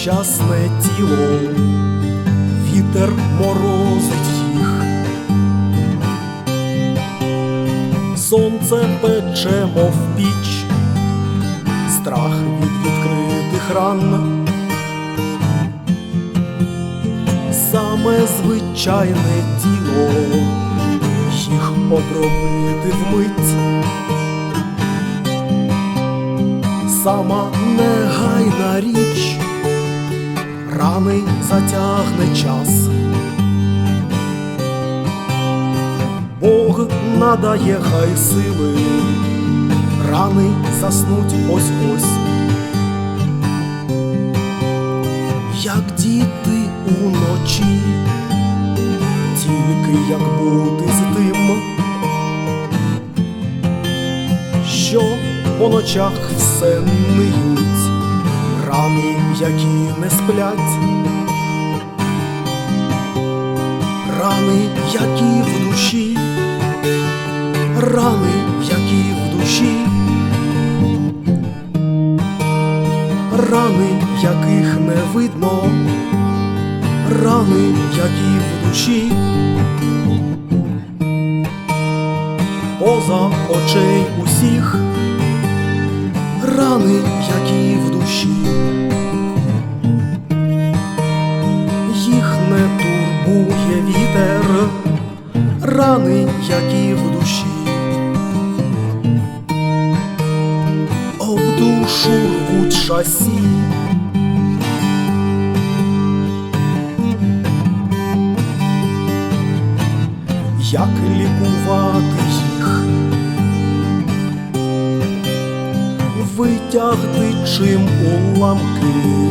нещасне тіло, вітер морозить їх. Сонце пече, мов піч, страх від відкритих ран. Саме звичайне тіло їх обробити вмить. Сама негайна річ, рани затягне час. Бог надає хай сили, рани заснуть ось ось. Як діти уночі, тільки як бути з тим, що по ночах все ниють, які не сплять, рани, які в душі, рани, які в душі, рани, яких не видно, рани, які в душі. поза очей усіх, рани, які в душі, турбує вітер, рани, які в душі, об душу рвуть шасі. Як лікувати їх? Витягти чим уламки,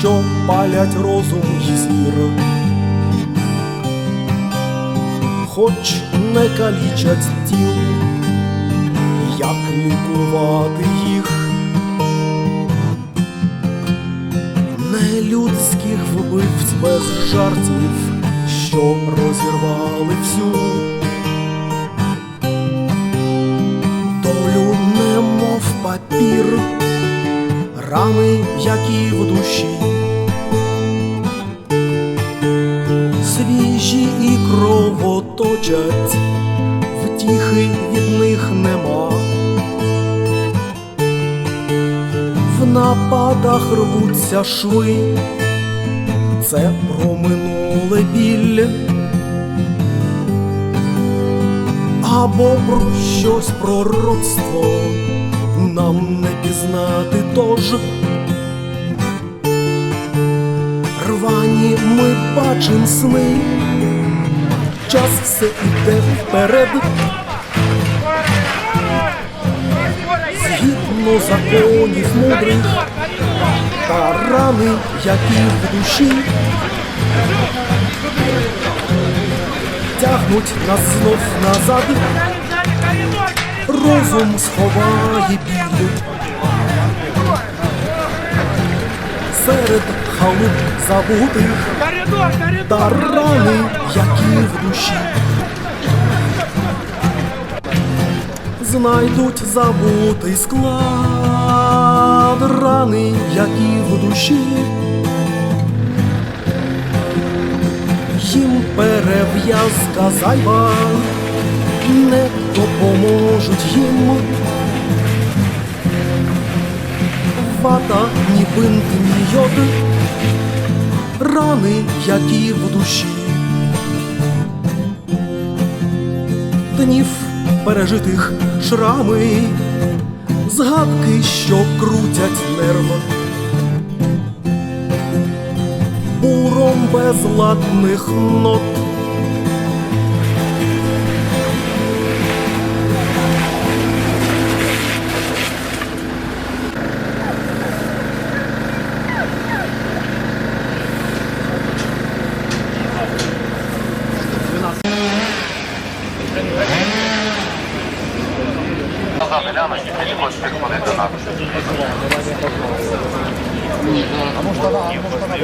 що палять розум і зір, хоч не калічать тіл, як лікувати їх, нелюдських вбивць без жартів, що розірвали всю. долю немов папір, рани, які в душі, свіжі і кровоточать, втіхи від них нема. В нападах рвуться шви, це про минуле біль. або про щось пророцтво нам не пізнати тож. Рвані ми бачим сни, час все іде вперед. Згідно законів мудрих та рани, які в душі. Тягнуть нас знов назад, розум сховає біль. Серед халуп забутих Та рани, які в душі. Знайдуть забутий склад, рани, які в душі. їм перев'язка зайва не допоможуть їм. Вата, ні бинт, ні йод, рани, які в душі. Днів пережитих шрами, згадки, що крутять нерв. буром безладних нот. А может она, а может она